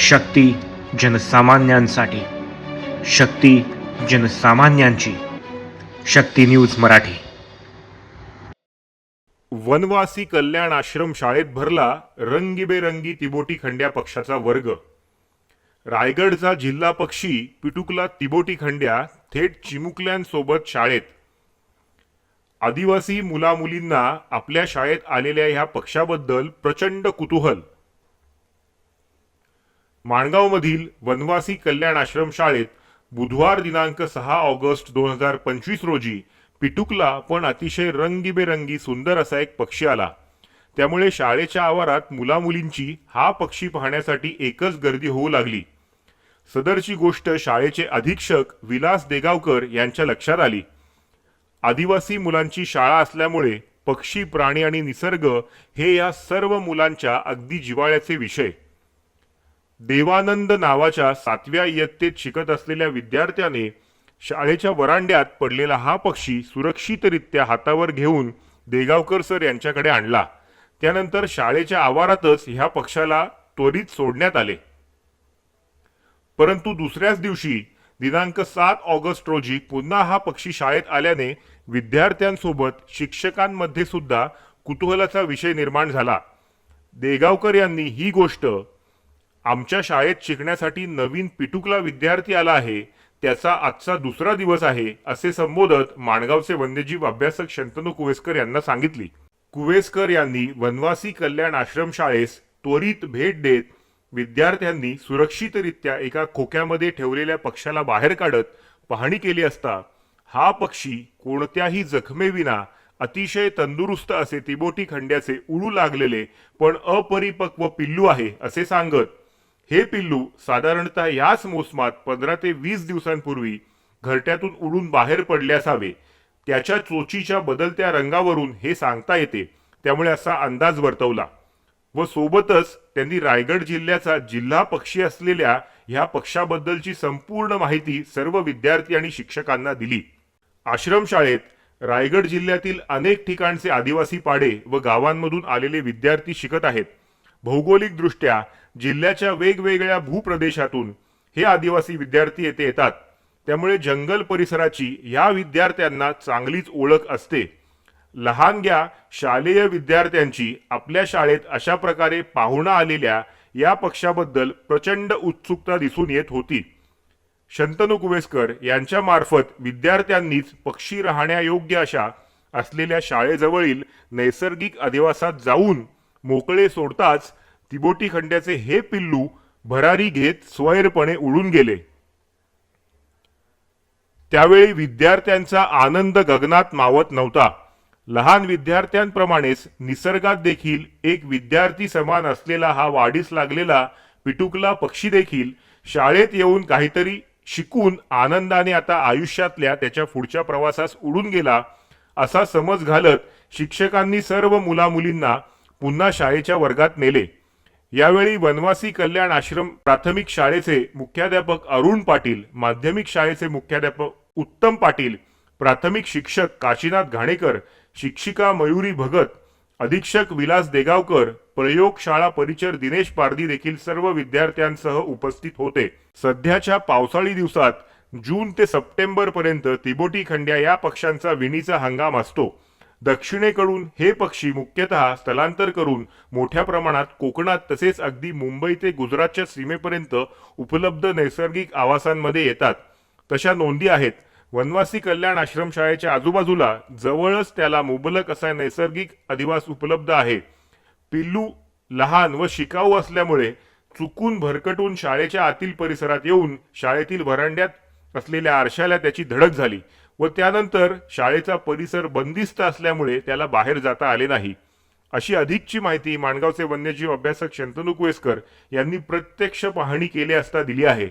शक्ती जनसामान्यांसाठी. शक्ती जनसामान्यांची. शक्ती news Marathi. Vanvasi Kalyan Ashram शाळेत भरला रंगीबेरंगी तिबोटी खंड्या पक्षाचा वर्ग. रायगडचा जिल्हा पक्षी पिटुकला तिबोटी खंड्या थेट चिमुकल्यांसोबत शाळेत. आदिवासी मुलामुलींना आपल्या शाळेत आलेल्या ह्या पक्षाबद्दल प्रचंड कुतूहल. माणगावमधील वनवासी कल्याण आश्रम शाळेत बुधवार दिनांक सहा ऑगस्ट दोन हजार पंचवीस रोजी पिटुकला पण अतिशय रंगीबेरंगी सुंदर असा एक पक्षी आला. त्यामुळे शाळेच्या आवारात मुलामुलींची हा पक्षी पाहण्यासाठी एकच गर्दी होऊ लागली. सदरची गोष्ट शाळेचे अधीक्षक विलास देगावकर यांच्या लक्षात आली. आदिवासी मुलांची शाळा असल्यामुळे पक्षी प्राणी आणि निसर्ग हे या सर्व मुलांच्या अगदी जिव्हाळ्याचे विषय. देवानंद नावाच्या सातव्या इयत्तेत शिकत असलेल्या विद्यार्थ्याने शाळेच्या वरांड्यात पडलेला हा पक्षी सुरक्षितरित्या हातावर घेऊन देगावकर सर यांच्याकडे आणला. त्यानंतर शाळेच्या आवारातच ह्या पक्षाला त्वरित सोडण्यात आले. परंतु दुसऱ्याच दिवशी दिनांक सात ऑगस्ट रोजी पुन्हा हा पक्षी शाळेत आल्याने विद्यार्थ्यांसोबत शिक्षकांमध्ये सुद्धा कुतूहलाचा विषय निर्माण झाला. देगावकर यांनी ही गोष्ट आमच्या शाळेत शिकण्यासाठी नवीन पिटुकला विद्यार्थी आला आहे. त्याचा आजचा दुसरा दिवस आहे असे संबोधत माणगावचे वन्यजीव अभ्यासक शंतनू कुवेसकर यांना सांगितली. कुवेसकर यांनी वनवासी कल्याण आश्रम शाळेस त्वरित भेट देत विद्यार्थ्यांनी सुरक्षितरित्या एका खोक्यामध्ये ठेवलेल्या पक्षाला बाहेर काढत पाहणी केली असता हा पक्षी कोणत्याही जखमेविना अतिशय तंदुरुस्त असे तिबोटी खंड्याचे उडू लागलेले पण अपरिपक्व पिल्लू आहे असे सांगत हे पिल्लू साधारणतः याच मोसमात पंधरा ते वीस दिवसांपूर्वी घरट्यातून उडून बाहेर पडले असावे. त्याच्या चोचीच्या बदलत्या रंगावरून हे सांगता येते. त्यामुळे असा अंदाज वर्तवला. व सोबतच त्यांनी रायगड जिल्ह्याचा जिल्हा पक्षी असलेल्या ह्या पक्षाबद्दलची संपूर्ण माहिती सर्व विद्यार्थी आणि शिक्षकांना दिली. आश्रमशाळेत रायगड जिल्ह्यातील अनेक ठिकाणचे आदिवासी पाडे व गावांमधून आलेले विद्यार्थी शिकत आहेत. भौगोलिकदृष्ट्या जिल्ह्याच्या वेगवेगळ्या भूप्रदेशातून हे आदिवासी विद्यार्थी येथे येतात. त्यामुळे जंगल परिसराची या विद्यार्थ्यांना चांगलीच ओळख असते. लहानग्या शालेय विद्यार्थ्यांची आपल्या शाळेत अशा प्रकारे पाहुणा आलेल्या या पक्षाबद्दल प्रचंड उत्सुकता दिसून येत होती. शंतनू कुवेसकर यांच्या मार्फत विद्यार्थ्यांनीच पक्षी राहण्यायोग्य अशा असलेल्या शाळेजवळील नैसर्गिक अधिवासात जाऊन मोकळे सोडताच तिबोटी खंड्याचे हे पिल्लू भरारी घेत स्वैरपणे उडून गेले. त्यावेळी विद्यार्थ्यांचा आनंद गगनात मावत नव्हता. लहान विद्यार्थ्यांप्रमाणेच निसर्गात देखील एक विद्यार्थी समान असलेला हा वाढीस लागलेला पिटुकला पक्षी देखील शाळेत येऊन काहीतरी शिकून आनंदाने आता आयुष्यातल्या त्याच्या पुढच्या प्रवासास उडून गेला असा समज घालत शिक्षकांनी सर्व मुलामुलींना पुन्हा शाळेच्या वर्गात नेले. यावेळी वनवासी कल्याण आश्रम प्राथमिक शाळेचे मुख्याध्यापक अरुण पाटील माध्यमिक शाळेचे मुख्याध्यापक उत्तम पाटील प्राथमिक शिक्षक काशीनाथ घाणेकर शिक्षिका मयुरी भगत अधीक्षक विलास देगावकर प्रयोगशाळा परिचर दिनेश पारदी देखील सर्व विद्यार्थ्यांसह उपस्थित होते. सध्याच्या पावसाळी दिवसात जून ते सप्टेंबर पर्यंत तिबोटी खंड्या या पक्ष्यांचा विणीचा हंगाम असतो. दक्षिणेकडून हे पक्षी मुख्यतः स्थलांतर करून मोठ्या प्रमाणात कोकणात तसेच अगदी मुंबई ते गुजरातच्या सीमेपर्यंत उपलब्ध नैसर्गिक आवासांमध्ये येतात. तशा नोंदी आहेत. वनवासी कल्याण आश्रमशाळेच्या आजूबाजूला जवळच त्याला मुबलक असा नैसर्गिक अधिवास उपलब्ध आहे. पिल्लू लहान व शिकाऊ असल्यामुळे चुकून भरकटून शाळेच्या आतील परिसरात येऊन शाळेतील भरांड्यात असलेल्या आरशाला त्याची धडक झाली. व त्यानंतर शाळेचा परिसर बंदिस्त असल्यामुळे त्याला बाहेर जाता आले नाही. अशी अधिकची माहिती माणगावचे वन्यजीव अभ्यासक शंतनू कुवेसकर यांनी प्रत्यक्ष पाहणी केली असता दिली आहे.